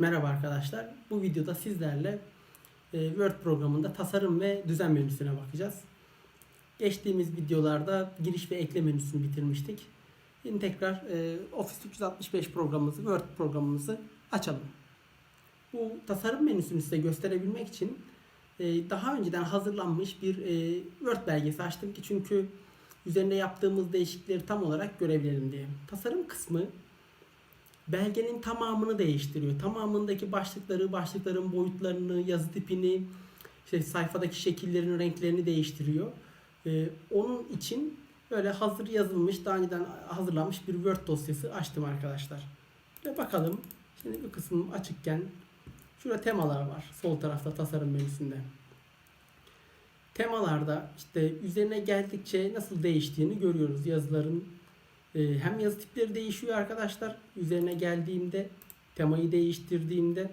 Merhaba arkadaşlar. Bu videoda sizlerle e, Word programında tasarım ve düzen menüsüne bakacağız. Geçtiğimiz videolarda giriş ve ekle menüsünü bitirmiştik. Şimdi tekrar e, Office 365 programımızı, Word programımızı açalım. Bu tasarım menüsünü size gösterebilmek için e, daha önceden hazırlanmış bir Word belgesi açtım ki çünkü üzerinde yaptığımız değişiklikleri tam olarak görebilelim diye. Tasarım kısmı belgenin tamamını değiştiriyor. Tamamındaki başlıkları, başlıkların boyutlarını, yazı tipini, işte sayfadaki şekillerin renklerini değiştiriyor. Ee, onun için böyle hazır yazılmış, daha önceden hazırlanmış bir Word dosyası açtım arkadaşlar. Ve bakalım. Şimdi bu kısmım açıkken şurada temalar var. Sol tarafta tasarım menüsünde. Temalarda işte üzerine geldikçe nasıl değiştiğini görüyoruz. Yazıların hem yazı tipleri değişiyor arkadaşlar. Üzerine geldiğimde temayı değiştirdiğimde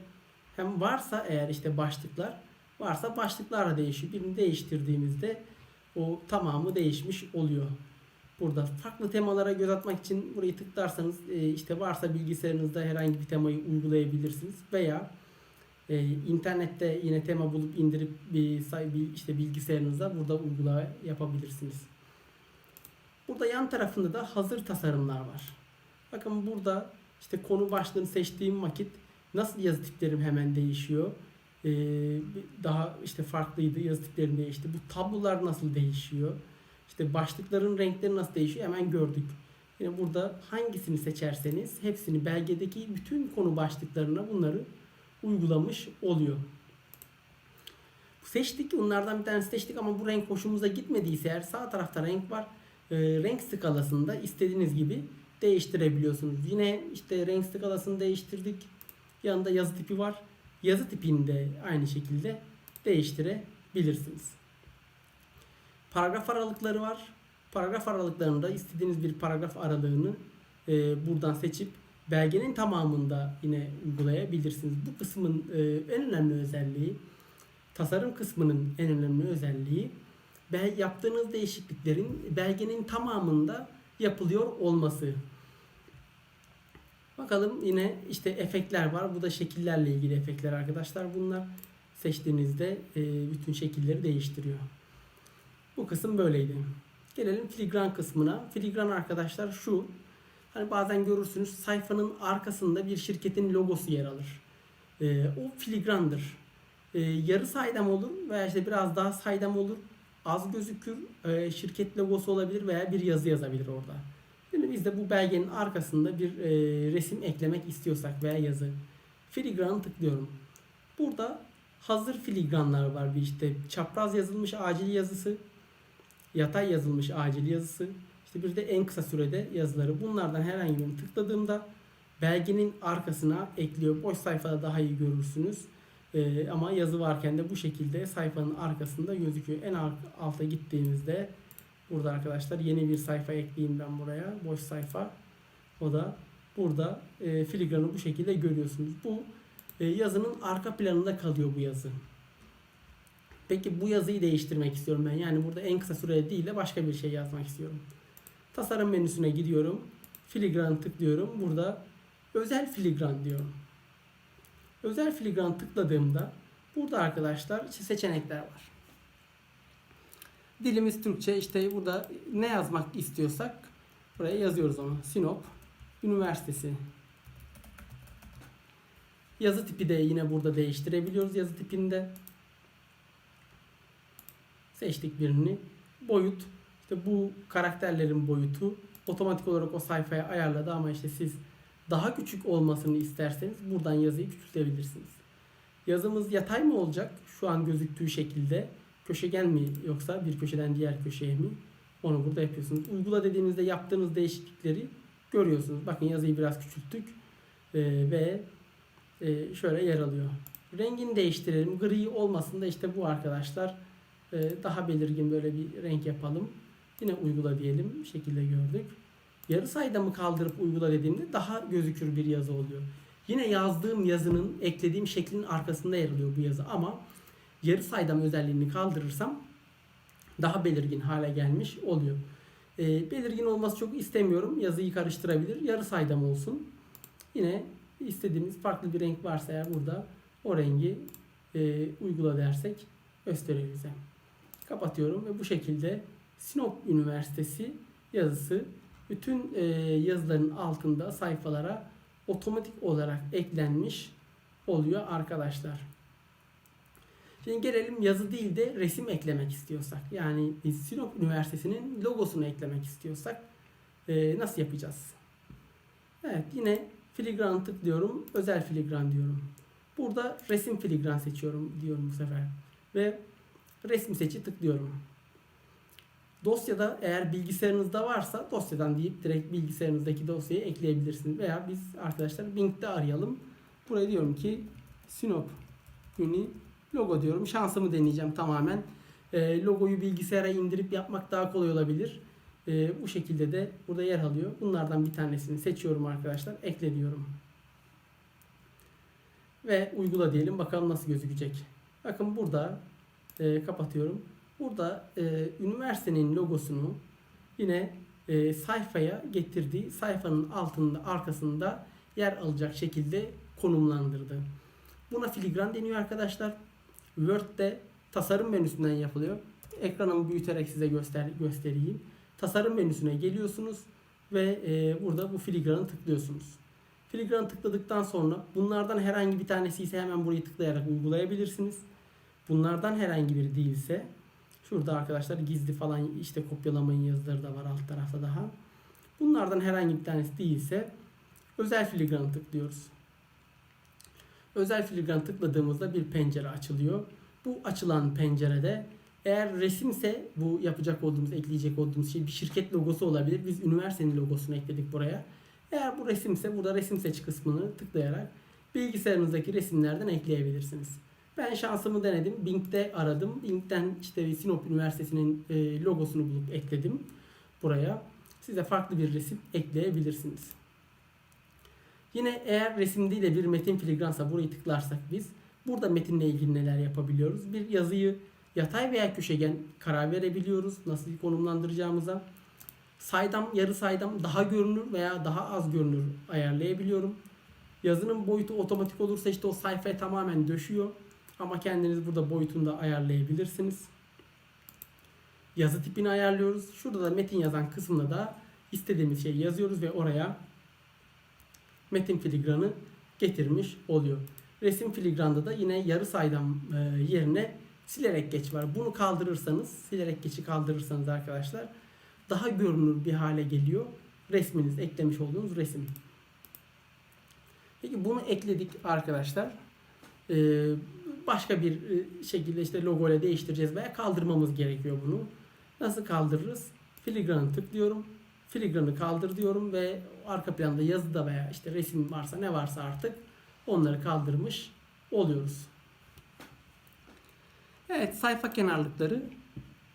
hem varsa eğer işte başlıklar varsa başlıklar da değişiyor. Birini değiştirdiğimizde o tamamı değişmiş oluyor. Burada farklı temalara göz atmak için burayı tıklarsanız e, işte varsa bilgisayarınızda herhangi bir temayı uygulayabilirsiniz veya e, internette yine tema bulup indirip bir, işte bilgisayarınızda burada uygula yapabilirsiniz. Burada yan tarafında da hazır tasarımlar var. Bakın burada işte konu başlığını seçtiğim vakit nasıl yazı tiplerim hemen değişiyor. Ee, daha işte farklıydı yazı tiplerim değişti. Bu tablolar nasıl değişiyor. İşte başlıkların renkleri nasıl değişiyor hemen gördük. Yine burada hangisini seçerseniz hepsini belgedeki bütün konu başlıklarına bunları uygulamış oluyor. Seçtik bunlardan bir tanesi seçtik ama bu renk hoşumuza gitmediyse eğer sağ tarafta renk var e, renk skalasında istediğiniz gibi değiştirebiliyorsunuz. Yine işte renk skalasını değiştirdik. Yanında yazı tipi var. Yazı tipini de aynı şekilde değiştirebilirsiniz. Paragraf aralıkları var. Paragraf aralıklarında istediğiniz bir paragraf aralığını e, buradan seçip belgenin tamamında yine uygulayabilirsiniz. Bu kısmın e, en önemli özelliği tasarım kısmının en önemli özelliği bel yaptığınız değişikliklerin belgenin tamamında yapılıyor olması. Bakalım yine işte efektler var. Bu da şekillerle ilgili efektler arkadaşlar. Bunlar seçtiğinizde e, bütün şekilleri değiştiriyor. Bu kısım böyleydi. Gelelim filigran kısmına. Filigran arkadaşlar şu. Hani bazen görürsünüz sayfanın arkasında bir şirketin logosu yer alır. E, o filigrandır. E, yarı saydam olur veya işte biraz daha saydam olur az gözükür. E, şirket logosu olabilir veya bir yazı yazabilir orada. Şimdi biz de bu belgenin arkasında bir e, resim eklemek istiyorsak veya yazı. Filigranı tıklıyorum. Burada hazır filigranlar var bir işte çapraz yazılmış acil yazısı, yatay yazılmış acil yazısı, işte bir de en kısa sürede yazıları. Bunlardan herhangi birini tıkladığımda belgenin arkasına ekliyor. Boş sayfada daha iyi görürsünüz. Ee, ama yazı varken de bu şekilde sayfanın arkasında gözüküyor. En alta gittiğimizde burada arkadaşlar yeni bir sayfa ekleyeyim ben buraya. Boş sayfa. O da burada e, filigranı bu şekilde görüyorsunuz. Bu e, yazının arka planında kalıyor bu yazı. Peki bu yazıyı değiştirmek istiyorum ben. Yani burada en kısa sürede değil de başka bir şey yazmak istiyorum. Tasarım menüsüne gidiyorum. Filigran tıklıyorum. Burada özel filigran diyorum. Özel filigran tıkladığımda burada arkadaşlar seçenekler var. Dilimiz Türkçe işte burada ne yazmak istiyorsak buraya yazıyoruz onu. Sinop Üniversitesi. Yazı tipi de yine burada değiştirebiliyoruz yazı tipinde. Seçtik birini. Boyut. İşte bu karakterlerin boyutu otomatik olarak o sayfaya ayarladı ama işte siz daha küçük olmasını isterseniz buradan yazıyı küçültebilirsiniz. Yazımız yatay mı olacak? Şu an gözüktüğü şekilde köşegen mi yoksa bir köşeden diğer köşeye mi? Onu burada yapıyorsunuz. Uygula dediğinizde yaptığınız değişiklikleri görüyorsunuz. Bakın yazıyı biraz küçülttük ee, ve e, şöyle yer alıyor. Rengini değiştirelim. Gri olmasın da işte bu arkadaşlar e, daha belirgin böyle bir renk yapalım. Yine uygula diyelim. Bu şekilde gördük yarı sayıda mı kaldırıp uygula dediğimde daha gözükür bir yazı oluyor. Yine yazdığım yazının eklediğim şeklin arkasında yer alıyor bu yazı ama yarı saydam özelliğini kaldırırsam daha belirgin hale gelmiş oluyor. E, belirgin olması çok istemiyorum. Yazıyı karıştırabilir. Yarı saydam olsun. Yine istediğimiz farklı bir renk varsa eğer burada o rengi e, uygula dersek gösteriyor bize. Kapatıyorum ve bu şekilde Sinop Üniversitesi yazısı bütün e, yazıların altında sayfalara otomatik olarak eklenmiş oluyor arkadaşlar. Şimdi gelelim yazı değil de resim eklemek istiyorsak. Yani biz Sinop Üniversitesi'nin logosunu eklemek istiyorsak e, nasıl yapacağız? Evet yine filigran tıklıyorum. Özel filigran diyorum. Burada resim filigran seçiyorum diyorum bu sefer. Ve resim seçi tıklıyorum. Dosyada eğer bilgisayarınızda varsa dosyadan deyip direkt bilgisayarınızdaki dosyayı ekleyebilirsiniz. Veya biz arkadaşlar Bing'de arayalım. Buraya diyorum ki Sinop Uni logo diyorum. Şansımı deneyeceğim tamamen. E, logoyu bilgisayara indirip yapmak daha kolay olabilir. E, bu şekilde de burada yer alıyor. Bunlardan bir tanesini seçiyorum arkadaşlar. Ekle diyorum. Ve uygula diyelim. Bakalım nasıl gözükecek. Bakın burada e, kapatıyorum. Burada e, üniversitenin logosunu yine e, sayfaya getirdiği sayfanın altında arkasında yer alacak şekilde konumlandırdı. Buna filigran deniyor arkadaşlar. Word'de tasarım menüsünden yapılıyor. Ekranımı büyüterek size göster göstereyim. Tasarım menüsüne geliyorsunuz ve e, burada bu filigranı tıklıyorsunuz. Filigranı tıkladıktan sonra bunlardan herhangi bir tanesi ise hemen burayı tıklayarak uygulayabilirsiniz. Bunlardan herhangi biri değilse şurada arkadaşlar gizli falan işte kopyalamayın yazıları da var alt tarafta daha. Bunlardan herhangi bir tanesi değilse özel filigranı tıklıyoruz. Özel filigran tıkladığımızda bir pencere açılıyor. Bu açılan pencerede eğer resimse bu yapacak olduğumuz, ekleyecek olduğumuz şey bir şirket logosu olabilir. Biz üniversitenin logosunu ekledik buraya. Eğer bu resimse burada resim seç kısmını tıklayarak bilgisayarınızdaki resimlerden ekleyebilirsiniz. Ben şansımı denedim. Bing'de aradım. Bing'den işte Sinop Üniversitesi'nin e, logosunu bulup ekledim buraya. Size farklı bir resim ekleyebilirsiniz. Yine eğer resim değil de bir metin filigransa burayı tıklarsak biz burada metinle ilgili neler yapabiliyoruz? Bir yazıyı yatay veya köşegen karar verebiliyoruz. Nasıl konumlandıracağımıza. Saydam, yarı saydam daha görünür veya daha az görünür ayarlayabiliyorum. Yazının boyutu otomatik olursa işte o sayfaya tamamen döşüyor. Ama kendiniz burada boyutunu da ayarlayabilirsiniz. Yazı tipini ayarlıyoruz. Şurada da metin yazan kısmında da istediğimiz şeyi yazıyoruz ve oraya metin filigranı getirmiş oluyor. Resim filigranda da yine yarı saydam e, yerine silerek geç var. Bunu kaldırırsanız, silerek geçi kaldırırsanız arkadaşlar daha görünür bir hale geliyor. Resminiz, eklemiş olduğunuz resim. Peki bunu ekledik arkadaşlar. Ee, başka bir e, şekilde işte logo ile değiştireceğiz veya kaldırmamız gerekiyor bunu. Nasıl kaldırırız? Filigranı tıklıyorum. Filigranı kaldır diyorum ve arka planda yazıda veya işte resim varsa ne varsa artık onları kaldırmış oluyoruz. Evet sayfa kenarlıkları.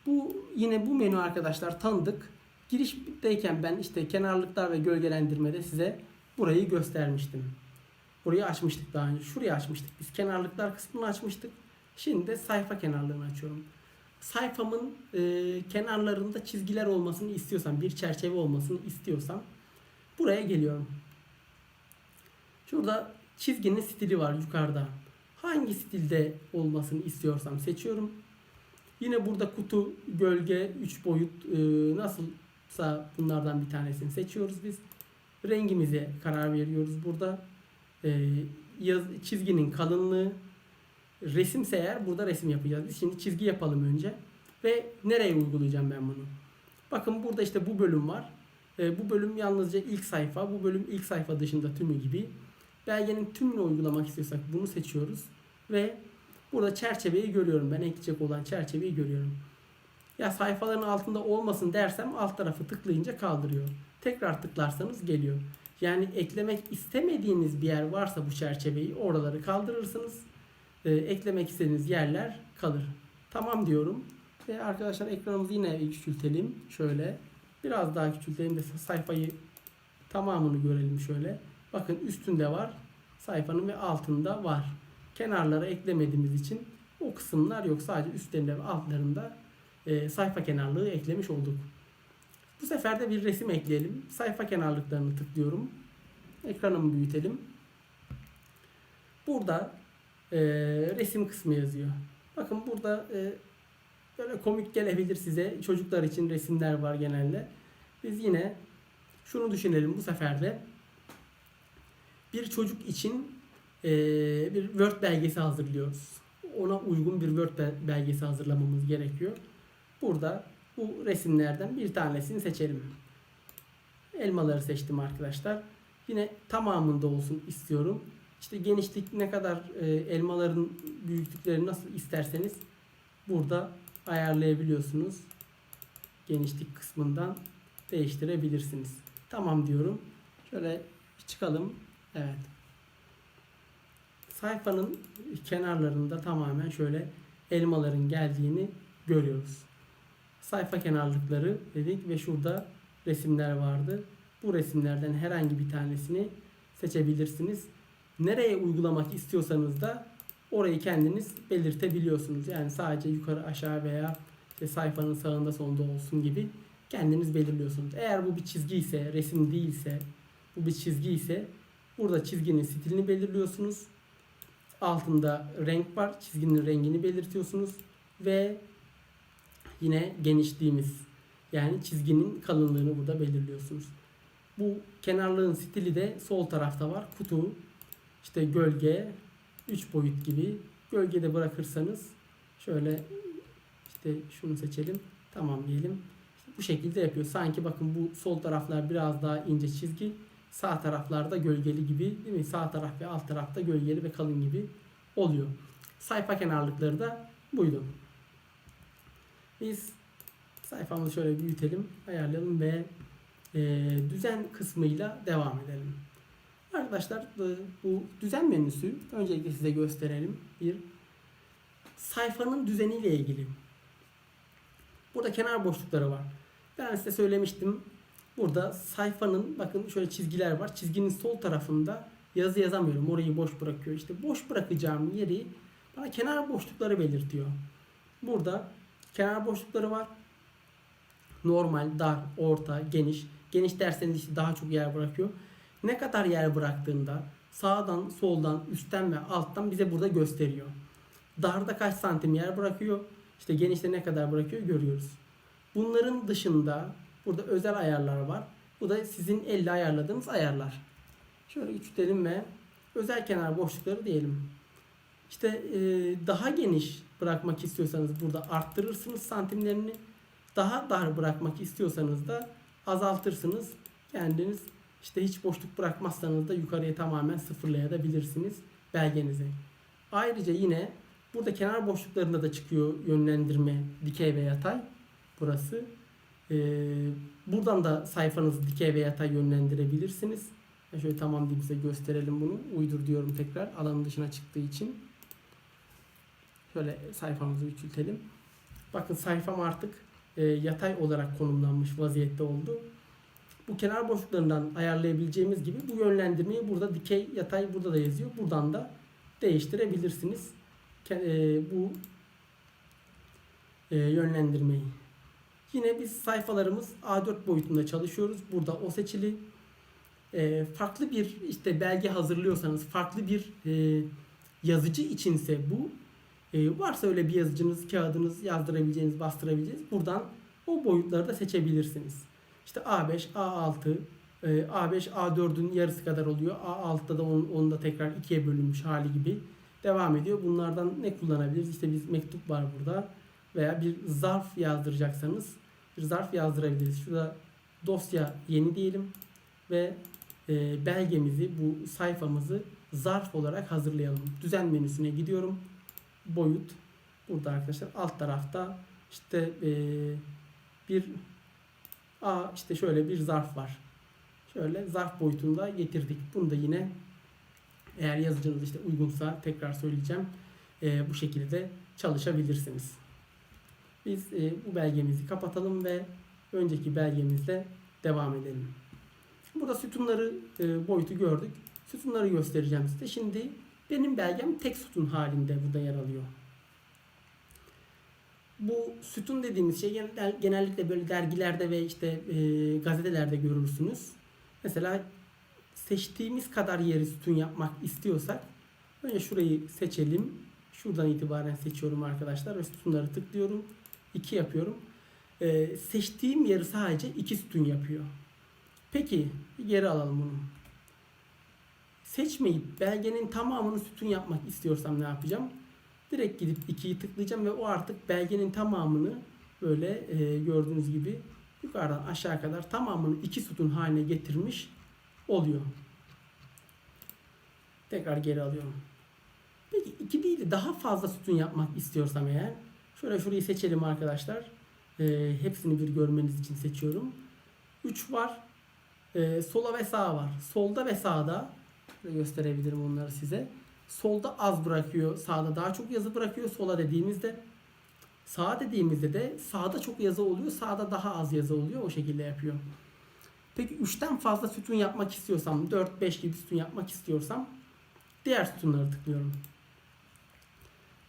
Bu yine bu menü arkadaşlar tanıdık. Girişteyken ben işte kenarlıklar ve gölgelendirmede size burayı göstermiştim. Burayı açmıştık daha önce. Şurayı açmıştık. Biz kenarlıklar kısmını açmıştık. Şimdi de sayfa kenarlarını açıyorum. Sayfamın e, kenarlarında çizgiler olmasını istiyorsam, bir çerçeve olmasını istiyorsam buraya geliyorum. Şurada çizginin stili var yukarıda. Hangi stilde olmasını istiyorsam seçiyorum. Yine burada kutu, gölge, 3 boyut e, nasılsa bunlardan bir tanesini seçiyoruz biz. Rengimize karar veriyoruz burada. E, yaz, çizginin kalınlığı, resimse eğer burada resim yapacağız. Biz şimdi çizgi yapalım önce. Ve nereye uygulayacağım ben bunu? Bakın burada işte bu bölüm var. E, bu bölüm yalnızca ilk sayfa. Bu bölüm ilk sayfa dışında tümü gibi. Belgenin tümünü uygulamak istiyorsak bunu seçiyoruz. Ve burada çerçeveyi görüyorum. Ben ekleyecek olan çerçeveyi görüyorum. Ya sayfaların altında olmasın dersem alt tarafı tıklayınca kaldırıyor. Tekrar tıklarsanız geliyor. Yani eklemek istemediğiniz bir yer varsa bu çerçeveyi oraları kaldırırsınız. Ee, eklemek istediğiniz yerler kalır. Tamam diyorum. Ve arkadaşlar ekranımızı yine küçültelim. Şöyle. Biraz daha küçültelim de sayfayı tamamını görelim şöyle. Bakın üstünde var. Sayfanın ve altında var. Kenarlara eklemediğimiz için o kısımlar yok. Sadece üstlerinde ve altlarında e, sayfa kenarlığı eklemiş olduk. Bu sefer de bir resim ekleyelim. Sayfa kenarlıklarını tıklıyorum. Ekranımı büyütelim. Burada e, resim kısmı yazıyor. Bakın burada e, böyle komik gelebilir size. Çocuklar için resimler var genelde. Biz yine şunu düşünelim bu sefer de. Bir çocuk için e, bir Word belgesi hazırlıyoruz. Ona uygun bir Word bel- belgesi hazırlamamız gerekiyor. Burada bu resimlerden bir tanesini seçelim. Elmaları seçtim arkadaşlar. Yine tamamında olsun istiyorum. İşte genişlik ne kadar e, elmaların büyüklükleri nasıl isterseniz burada ayarlayabiliyorsunuz. Genişlik kısmından değiştirebilirsiniz. Tamam diyorum. Şöyle çıkalım. Evet. Sayfanın kenarlarında tamamen şöyle elmaların geldiğini görüyoruz. Sayfa kenarlıkları dedik ve şurada resimler vardı. Bu resimlerden herhangi bir tanesini seçebilirsiniz. Nereye uygulamak istiyorsanız da orayı kendiniz belirtebiliyorsunuz. Yani sadece yukarı aşağı veya işte sayfanın sağında solunda olsun gibi kendiniz belirliyorsunuz. Eğer bu bir çizgi ise, resim değilse, bu bir çizgi ise burada çizginin stilini belirliyorsunuz. Altında renk var. Çizginin rengini belirtiyorsunuz ve yine genişliğimiz yani çizginin kalınlığını burada belirliyorsunuz. Bu kenarlığın stili de sol tarafta var. Kutu, işte gölge, 3 boyut gibi. Gölgede bırakırsanız şöyle işte şunu seçelim. Tamam diyelim. İşte bu şekilde yapıyor. Sanki bakın bu sol taraflar biraz daha ince çizgi. Sağ taraflarda gölgeli gibi değil mi? Sağ taraf ve alt tarafta gölgeli ve kalın gibi oluyor. Sayfa kenarlıkları da buydu. Biz sayfamızı şöyle büyütelim, ayarlayalım ve e, düzen kısmıyla devam edelim. Arkadaşlar bu, düzen menüsü öncelikle size gösterelim. Bir sayfanın düzeniyle ilgili. Burada kenar boşlukları var. Ben size söylemiştim. Burada sayfanın bakın şöyle çizgiler var. Çizginin sol tarafında yazı yazamıyorum. Orayı boş bırakıyor. İşte boş bırakacağım yeri bana kenar boşlukları belirtiyor. Burada kenar boşlukları var. Normal, dar, orta, geniş. Geniş derseniz işte daha çok yer bırakıyor. Ne kadar yer bıraktığında sağdan, soldan, üstten ve alttan bize burada gösteriyor. Darda kaç santim yer bırakıyor, işte genişte ne kadar bırakıyor görüyoruz. Bunların dışında burada özel ayarlar var. Bu da sizin elle ayarladığınız ayarlar. Şöyle küçültelim ve özel kenar boşlukları diyelim. İşte e, daha geniş bırakmak istiyorsanız burada arttırırsınız santimlerini. Daha dar bırakmak istiyorsanız da azaltırsınız. Kendiniz işte hiç boşluk bırakmazsanız da yukarıya tamamen sıfırlayabilirsiniz belgenizi. Ayrıca yine burada kenar boşluklarında da çıkıyor yönlendirme dikey ve yatay. Burası. Ee, buradan da sayfanızı dikey ve yatay yönlendirebilirsiniz. Ben şöyle tamam deyip size gösterelim bunu. Uydur diyorum tekrar alanın dışına çıktığı için. Şöyle sayfamızı küçültelim. Bakın sayfam artık e, yatay olarak konumlanmış vaziyette oldu. Bu kenar boşluklarından ayarlayabileceğimiz gibi bu yönlendirmeyi burada dikey yatay burada da yazıyor. Buradan da değiştirebilirsiniz. E, bu e, yönlendirmeyi. Yine biz sayfalarımız A4 boyutunda çalışıyoruz. Burada o seçili. E, farklı bir işte belge hazırlıyorsanız farklı bir e, yazıcı içinse bu e, varsa öyle bir yazıcınız, kağıdınız yazdırabileceğiniz, bastırabileceğiniz buradan o boyutları da seçebilirsiniz. İşte A5, A6, e, A5, A4'ün yarısı kadar oluyor. A6'da da onun, onun da tekrar ikiye bölünmüş hali gibi devam ediyor. Bunlardan ne kullanabiliriz? İşte biz mektup var burada veya bir zarf yazdıracaksanız bir zarf yazdırabiliriz. Şurada dosya yeni diyelim ve e, belgemizi, bu sayfamızı zarf olarak hazırlayalım. Düzen menüsüne gidiyorum. Boyut. Burada arkadaşlar alt tarafta işte e, bir A işte şöyle bir zarf var. Şöyle zarf boyutunda getirdik. Bunu da yine eğer yazıcınız işte uygunsa tekrar söyleyeceğim. e, bu şekilde çalışabilirsiniz. Biz e, bu belgemizi kapatalım ve önceki belgemizle devam edelim. Burada sütunları e, boyutu gördük. Sütunları göstereceğim size. Şimdi benim belgem tek sütun halinde burada yer alıyor. Bu sütun dediğimiz şey genel- genellikle böyle dergilerde ve işte e, gazetelerde görürsünüz. Mesela seçtiğimiz kadar yeri sütun yapmak istiyorsak Önce şurayı seçelim. Şuradan itibaren seçiyorum arkadaşlar ve sütunları tıklıyorum. 2 yapıyorum. Ee, seçtiğim yeri sadece 2 sütun yapıyor. Peki geri alalım bunu. Seçmeyip belgenin tamamını sütun yapmak istiyorsam ne yapacağım? Direkt gidip 2'yi tıklayacağım ve o artık belgenin tamamını böyle e, gördüğünüz gibi yukarıdan aşağı kadar tamamını iki sütun haline getirmiş oluyor. Tekrar geri alıyorum. Peki 2 değil de daha fazla sütun yapmak istiyorsam eğer şöyle şurayı seçelim arkadaşlar. E, hepsini bir görmeniz için seçiyorum. 3 var. E, sola ve sağa var. Solda ve sağda gösterebilirim onları size. Solda az bırakıyor, sağda daha çok yazı bırakıyor. Sola dediğimizde sağa dediğimizde de sağda çok yazı oluyor, sağda daha az yazı oluyor. O şekilde yapıyor. Peki 3'ten fazla sütun yapmak istiyorsam, 4-5 gibi sütun yapmak istiyorsam diğer sütunları tıklıyorum.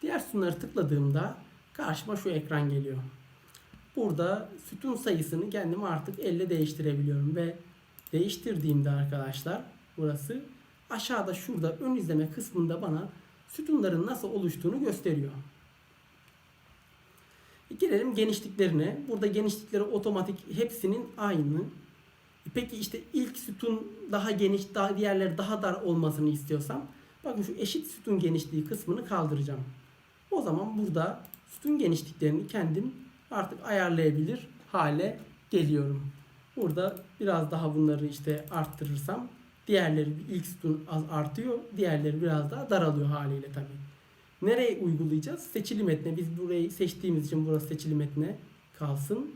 Diğer sütunları tıkladığımda karşıma şu ekran geliyor. Burada sütun sayısını kendim artık elle değiştirebiliyorum ve değiştirdiğimde arkadaşlar burası aşağıda şurada ön izleme kısmında bana sütunların nasıl oluştuğunu gösteriyor. Gelelim genişliklerine. Burada genişlikleri otomatik hepsinin aynı. Peki işte ilk sütun daha geniş, daha diğerleri daha dar olmasını istiyorsam bakın şu eşit sütun genişliği kısmını kaldıracağım. O zaman burada sütun genişliklerini kendim artık ayarlayabilir hale geliyorum. Burada biraz daha bunları işte arttırırsam diğerleri ilk sütun artıyor, diğerleri biraz daha daralıyor haliyle tabii. Nereye uygulayacağız? Seçili metne. Biz burayı seçtiğimiz için burası seçili metne kalsın.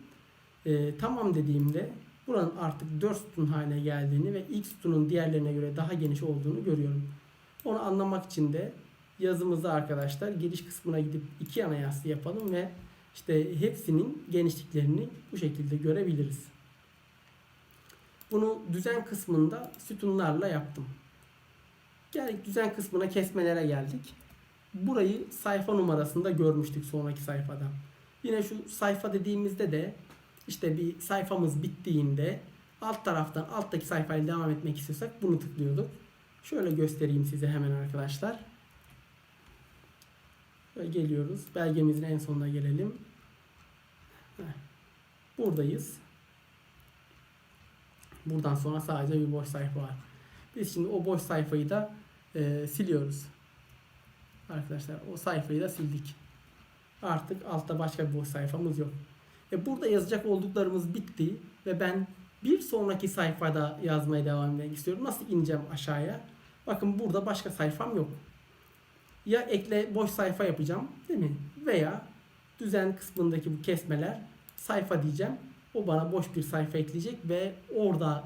Ee, tamam dediğimde buranın artık 4 sütun haline geldiğini ve ilk sütunun diğerlerine göre daha geniş olduğunu görüyorum. Onu anlamak için de yazımızı arkadaşlar giriş kısmına gidip iki ana yassı yapalım ve işte hepsinin genişliklerini bu şekilde görebiliriz. Bunu düzen kısmında sütunlarla yaptım. Geldik düzen kısmına kesmelere geldik. Burayı sayfa numarasında görmüştük sonraki sayfada. Yine şu sayfa dediğimizde de işte bir sayfamız bittiğinde alt taraftan alttaki sayfayla devam etmek istiyorsak bunu tıklıyorduk. Şöyle göstereyim size hemen arkadaşlar. Böyle geliyoruz. Belgemizin en sonuna gelelim. Buradayız. Buradan sonra sadece bir boş sayfa var. Biz şimdi o boş sayfayı da e, siliyoruz. Arkadaşlar o sayfayı da sildik. Artık altta başka bir boş sayfamız yok. E burada yazacak olduklarımız bitti ve ben bir sonraki sayfada yazmaya devam etmek istiyorum. Nasıl ineceğim aşağıya? Bakın burada başka sayfam yok. Ya ekle boş sayfa yapacağım değil mi? Veya düzen kısmındaki bu kesmeler sayfa diyeceğim. O bana boş bir sayfa ekleyecek ve orada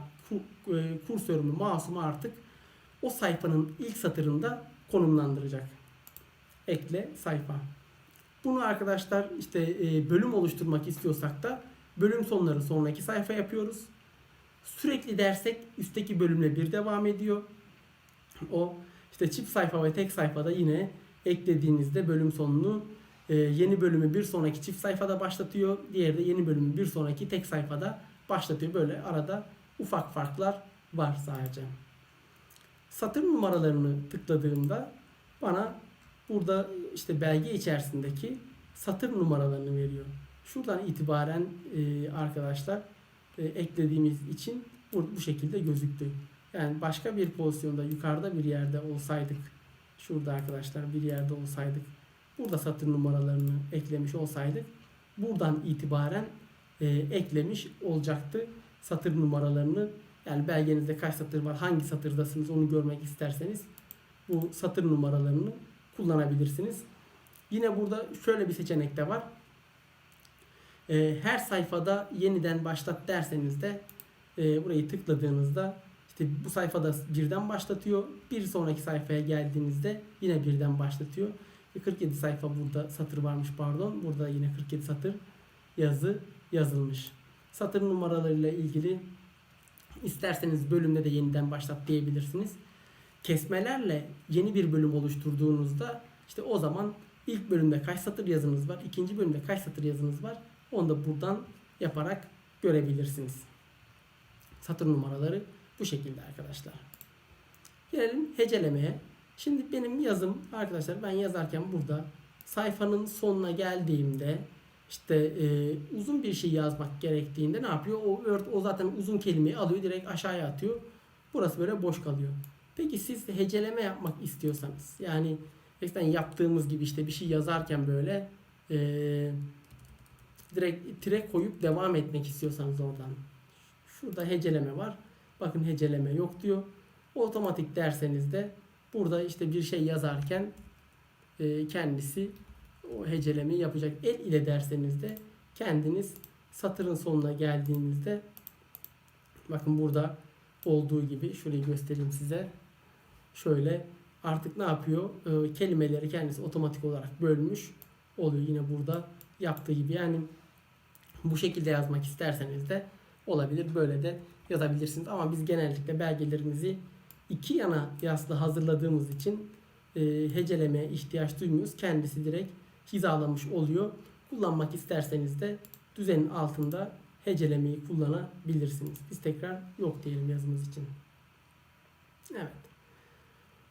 e, kursörümü, mouse'umu artık o sayfanın ilk satırında konumlandıracak. Ekle sayfa. Bunu arkadaşlar işte e, bölüm oluşturmak istiyorsak da bölüm sonları sonraki sayfa yapıyoruz. Sürekli dersek üstteki bölümle bir devam ediyor. O işte çift sayfa ve tek sayfada yine eklediğinizde bölüm sonunu e, yeni bölümü bir sonraki çift sayfada başlatıyor. Diğeri de yeni bölümü bir sonraki tek sayfada başlatıyor. Böyle arada ufak farklar var sadece. Satır numaralarını tıkladığımda bana burada işte belge içerisindeki satır numaralarını veriyor. Şuradan itibaren e, arkadaşlar e, eklediğimiz için bu, bu şekilde gözüktü. Yani başka bir pozisyonda yukarıda bir yerde olsaydık şurada arkadaşlar bir yerde olsaydık burada satır numaralarını eklemiş olsaydık buradan itibaren e, eklemiş olacaktı satır numaralarını yani belgenizde kaç satır var hangi satırdasınız onu görmek isterseniz bu satır numaralarını kullanabilirsiniz. Yine burada şöyle bir seçenek de var. E, her sayfada yeniden başlat derseniz de e, burayı tıkladığınızda işte bu sayfada birden başlatıyor. Bir sonraki sayfaya geldiğinizde yine birden başlatıyor. 47 sayfa burada satır varmış pardon. Burada yine 47 satır yazı yazılmış. Satır numaralarıyla ilgili isterseniz bölümde de yeniden başlat diyebilirsiniz. Kesmelerle yeni bir bölüm oluşturduğunuzda işte o zaman ilk bölümde kaç satır yazınız var, ikinci bölümde kaç satır yazınız var onu da buradan yaparak görebilirsiniz. Satır numaraları bu şekilde arkadaşlar. Gelelim hecelemeye. Şimdi benim yazım arkadaşlar ben yazarken burada sayfanın sonuna geldiğimde işte e, uzun bir şey yazmak gerektiğinde ne yapıyor? O Word o zaten uzun kelimeyi alıyor direkt aşağıya atıyor. Burası böyle boş kalıyor. Peki siz heceleme yapmak istiyorsanız yani gerçekten yaptığımız gibi işte bir şey yazarken böyle e, direkt tire koyup devam etmek istiyorsanız oradan şurada heceleme var. Bakın heceleme yok diyor. Otomatik derseniz de burada işte bir şey yazarken e, kendisi o hecelemeyi yapacak. El ile derseniz de kendiniz satırın sonuna geldiğinizde bakın burada olduğu gibi şurayı göstereyim size. Şöyle artık ne yapıyor? E, kelimeleri kendisi otomatik olarak bölmüş oluyor yine burada yaptığı gibi. Yani bu şekilde yazmak isterseniz de olabilir. Böyle de yazabilirsiniz. Ama biz genellikle belgelerimizi iki yana yaslı hazırladığımız için e, hecelemeye ihtiyaç duymuyoruz. Kendisi direkt hizalamış oluyor. Kullanmak isterseniz de düzenin altında hecelemeyi kullanabilirsiniz. Biz tekrar yok diyelim yazımız için. Evet.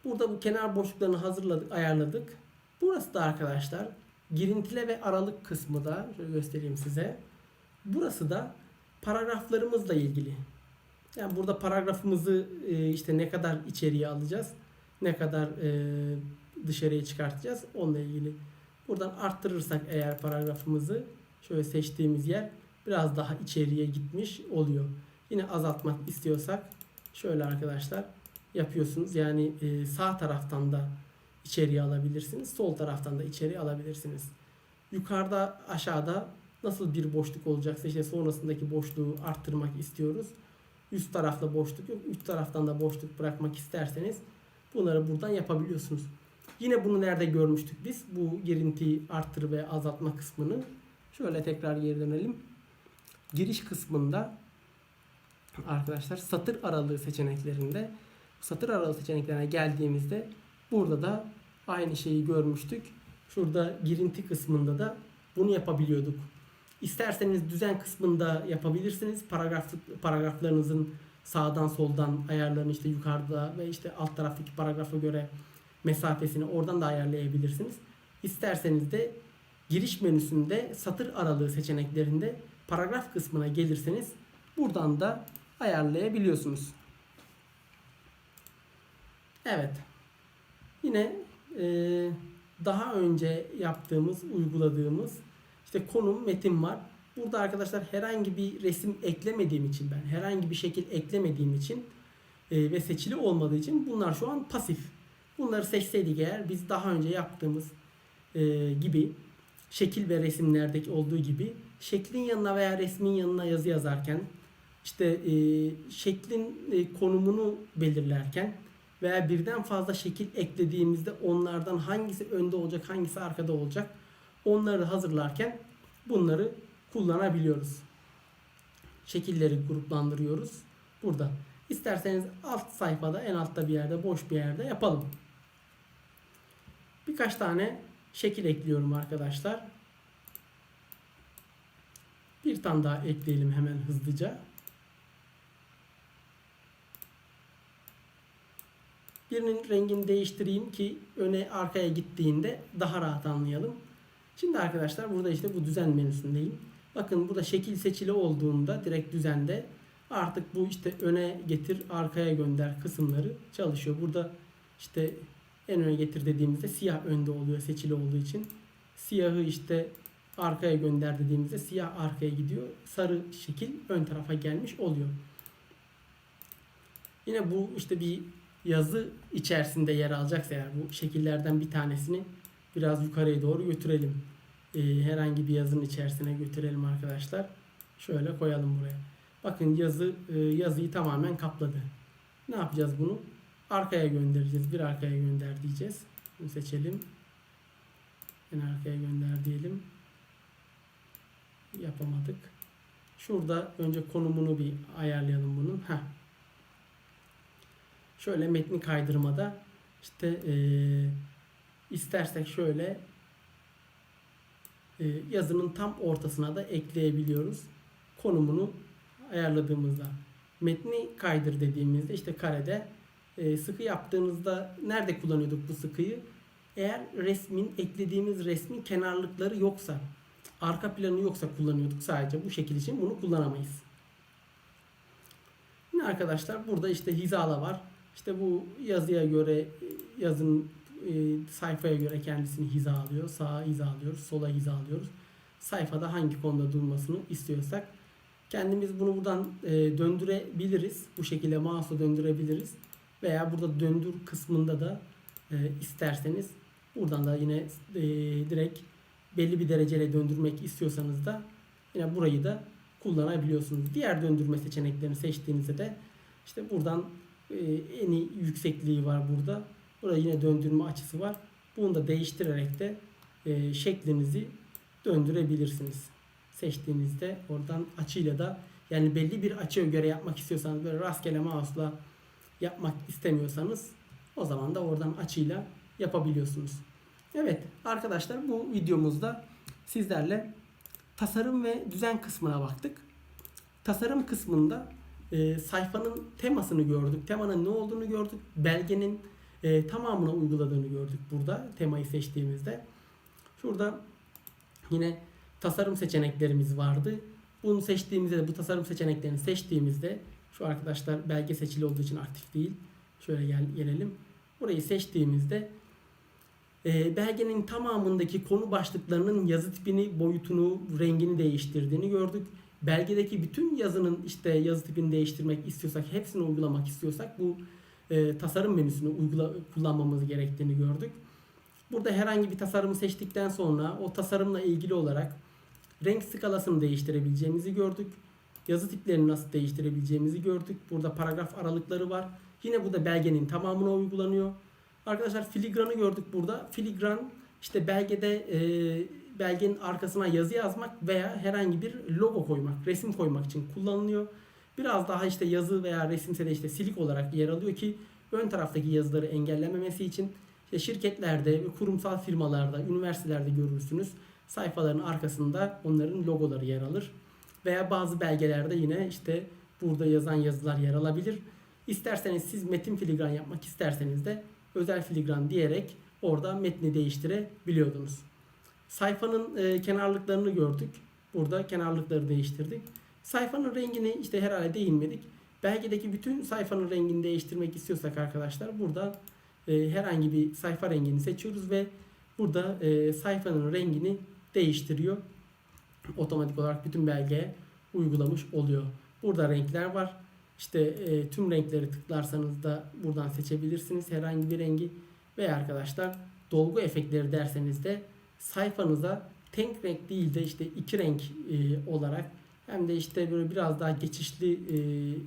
Burada bu kenar boşluklarını hazırladık, ayarladık. Burası da arkadaşlar girintile ve aralık kısmı da şöyle göstereyim size. Burası da paragraflarımızla ilgili. Yani burada paragrafımızı e, işte ne kadar içeriye alacağız, ne kadar e, dışarıya çıkartacağız onunla ilgili. Buradan arttırırsak eğer paragrafımızı şöyle seçtiğimiz yer biraz daha içeriye gitmiş oluyor. Yine azaltmak istiyorsak şöyle arkadaşlar yapıyorsunuz. Yani e, sağ taraftan da içeriye alabilirsiniz. Sol taraftan da içeriye alabilirsiniz. Yukarıda aşağıda nasıl bir boşluk olacaksa işte sonrasındaki boşluğu arttırmak istiyoruz. Üst tarafta boşluk yok. Üst taraftan da boşluk bırakmak isterseniz bunları buradan yapabiliyorsunuz. Yine bunu nerede görmüştük biz? Bu girinti arttır ve azaltma kısmını. Şöyle tekrar geri dönelim. Giriş kısmında arkadaşlar satır aralığı seçeneklerinde satır aralığı seçeneklerine geldiğimizde burada da aynı şeyi görmüştük. Şurada girinti kısmında da bunu yapabiliyorduk. İsterseniz düzen kısmında yapabilirsiniz. Paragraf paragraflarınızın sağdan soldan ayarlarını işte yukarıda ve işte alt taraftaki paragrafa göre mesafesini oradan da ayarlayabilirsiniz. İsterseniz de giriş menüsünde satır aralığı seçeneklerinde paragraf kısmına gelirseniz buradan da ayarlayabiliyorsunuz. Evet. Yine e, daha önce yaptığımız, uyguladığımız işte konum, metin var. Burada arkadaşlar herhangi bir resim eklemediğim için ben herhangi bir şekil eklemediğim için e, ve seçili olmadığı için bunlar şu an pasif. Bunları seçseydik eğer biz daha önce yaptığımız e, gibi şekil ve resimlerdeki olduğu gibi şeklin yanına veya resmin yanına yazı yazarken işte e, şeklin e, konumunu belirlerken veya birden fazla şekil eklediğimizde onlardan hangisi önde olacak hangisi arkada olacak onları hazırlarken bunları kullanabiliyoruz. Şekilleri gruplandırıyoruz. Burada. İsterseniz alt sayfada en altta bir yerde boş bir yerde yapalım. Birkaç tane şekil ekliyorum arkadaşlar. Bir tane daha ekleyelim hemen hızlıca. Birinin rengini değiştireyim ki öne arkaya gittiğinde daha rahat anlayalım. Şimdi arkadaşlar burada işte bu düzen menüsündeyim. Bakın burada şekil seçili olduğunda direkt düzende artık bu işte öne getir arkaya gönder kısımları çalışıyor. Burada işte en öne getir dediğimizde siyah önde oluyor seçili olduğu için. Siyahı işte arkaya gönder dediğimizde siyah arkaya gidiyor. Sarı şekil ön tarafa gelmiş oluyor. Yine bu işte bir yazı içerisinde yer alacaksa eğer bu şekillerden bir tanesini biraz yukarıya doğru götürelim. Ee, herhangi bir yazının içerisine götürelim arkadaşlar. Şöyle koyalım buraya. Bakın yazı e, yazıyı tamamen kapladı. Ne yapacağız bunu? Arkaya göndereceğiz. Bir arkaya gönder diyeceğiz. Bunu seçelim. En arkaya gönder diyelim. Yapamadık. Şurada önce konumunu bir ayarlayalım bunun. Heh. Şöyle metni kaydırmada işte e, istersek şöyle e, yazının tam ortasına da ekleyebiliyoruz. Konumunu ayarladığımızda metni kaydır dediğimizde işte karede e, sıkı yaptığınızda nerede kullanıyorduk bu sıkıyı? Eğer resmin eklediğimiz resmin kenarlıkları yoksa, arka planı yoksa kullanıyorduk sadece. Bu şekil için bunu kullanamayız. Yine arkadaşlar burada işte hizala var. İşte bu yazıya göre yazın e, sayfaya göre kendisini hizalıyor. Sağa hizalıyoruz, sola hizalıyoruz. Sayfada hangi konuda durmasını istiyorsak kendimiz bunu buradan e, döndürebiliriz. Bu şekilde mouse'u döndürebiliriz. Veya burada döndür kısmında da e, isterseniz buradan da yine e, direkt belli bir dereceyle döndürmek istiyorsanız da yine burayı da kullanabiliyorsunuz. Diğer döndürme seçeneklerini seçtiğinizde de işte buradan e, en iyi yüksekliği var burada. Burada yine döndürme açısı var. Bunu da değiştirerek de e, şeklinizi döndürebilirsiniz. Seçtiğinizde oradan açıyla da yani belli bir açıya göre yapmak istiyorsanız böyle rastgele mouse'la yapmak istemiyorsanız o zaman da oradan açıyla yapabiliyorsunuz. Evet arkadaşlar bu videomuzda sizlerle tasarım ve düzen kısmına baktık. Tasarım kısmında e, sayfanın temasını gördük. Temanın ne olduğunu gördük. Belgenin e, tamamına uyguladığını gördük burada temayı seçtiğimizde. Şurada yine tasarım seçeneklerimiz vardı. Bunu seçtiğimizde de bu tasarım seçeneklerini seçtiğimizde şu arkadaşlar belge seçili olduğu için aktif değil. Şöyle gel, gelelim. Burayı seçtiğimizde e, belgenin tamamındaki konu başlıklarının yazı tipini, boyutunu, rengini değiştirdiğini gördük. Belgedeki bütün yazının işte yazı tipini değiştirmek istiyorsak, hepsini uygulamak istiyorsak bu e, tasarım menüsünü uygula, kullanmamız gerektiğini gördük. Burada herhangi bir tasarımı seçtikten sonra o tasarımla ilgili olarak renk skalasını değiştirebileceğimizi gördük. Yazı tiplerini nasıl değiştirebileceğimizi gördük. Burada paragraf aralıkları var. Yine bu da belgenin tamamına uygulanıyor. Arkadaşlar filigranı gördük burada. Filigran işte belgede e, belgenin arkasına yazı yazmak veya herhangi bir logo koymak, resim koymak için kullanılıyor. Biraz daha işte yazı veya resimse de işte silik olarak yer alıyor ki ön taraftaki yazıları engellememesi için işte şirketlerde kurumsal firmalarda, üniversitelerde görürsünüz. Sayfaların arkasında onların logoları yer alır. Veya bazı belgelerde yine işte burada yazan yazılar yer alabilir. İsterseniz siz metin filigran yapmak isterseniz de özel filigran diyerek orada metni değiştirebiliyordunuz. Sayfanın e, kenarlıklarını gördük. Burada kenarlıkları değiştirdik. Sayfanın rengini işte herhalde değinmedik. Belgedeki bütün sayfanın rengini değiştirmek istiyorsak arkadaşlar burada e, herhangi bir sayfa rengini seçiyoruz ve burada e, sayfanın rengini değiştiriyor. Otomatik olarak bütün belgeye uygulamış oluyor. Burada renkler var. İşte e, tüm renkleri tıklarsanız da buradan seçebilirsiniz herhangi bir rengi. Ve arkadaşlar dolgu efektleri derseniz de sayfanıza tek renk değil de işte iki renk e, olarak hem de işte böyle biraz daha geçişli e,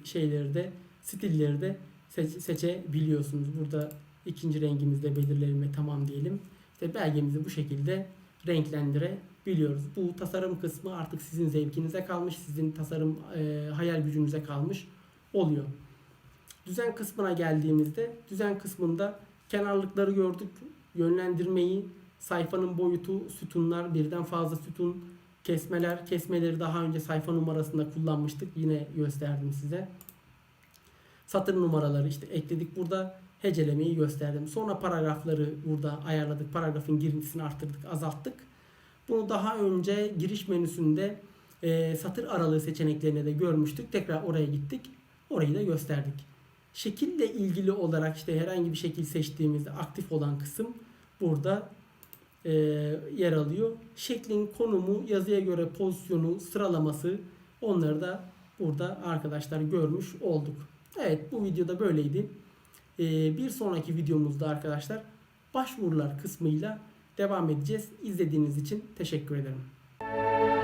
şeyleri de stilleri de seç- seçebiliyorsunuz. Burada ikinci rengimizde belirleyelim ve tamam diyelim. İşte belgemizi bu şekilde renklendirebiliyoruz. Bu tasarım kısmı artık sizin zevkinize kalmış, sizin tasarım e, hayal gücünüze kalmış oluyor. Düzen kısmına geldiğimizde düzen kısmında kenarlıkları gördük. Yönlendirmeyi, sayfanın boyutu, sütunlar, birden fazla sütun, kesmeler, kesmeleri daha önce sayfa numarasında kullanmıştık. Yine gösterdim size. Satır numaraları işte ekledik burada. Hecelemeyi gösterdim. Sonra paragrafları burada ayarladık. Paragrafın girintisini arttırdık, azalttık. Bunu daha önce giriş menüsünde e, satır aralığı seçeneklerine de görmüştük. Tekrar oraya gittik. Orayı da gösterdik. Şekille ilgili olarak işte herhangi bir şekil seçtiğimizde aktif olan kısım burada e, yer alıyor. Şeklin konumu, yazıya göre pozisyonu, sıralaması onları da burada arkadaşlar görmüş olduk. Evet bu videoda böyleydi. E, bir sonraki videomuzda arkadaşlar başvurular kısmıyla devam edeceğiz. İzlediğiniz için teşekkür ederim.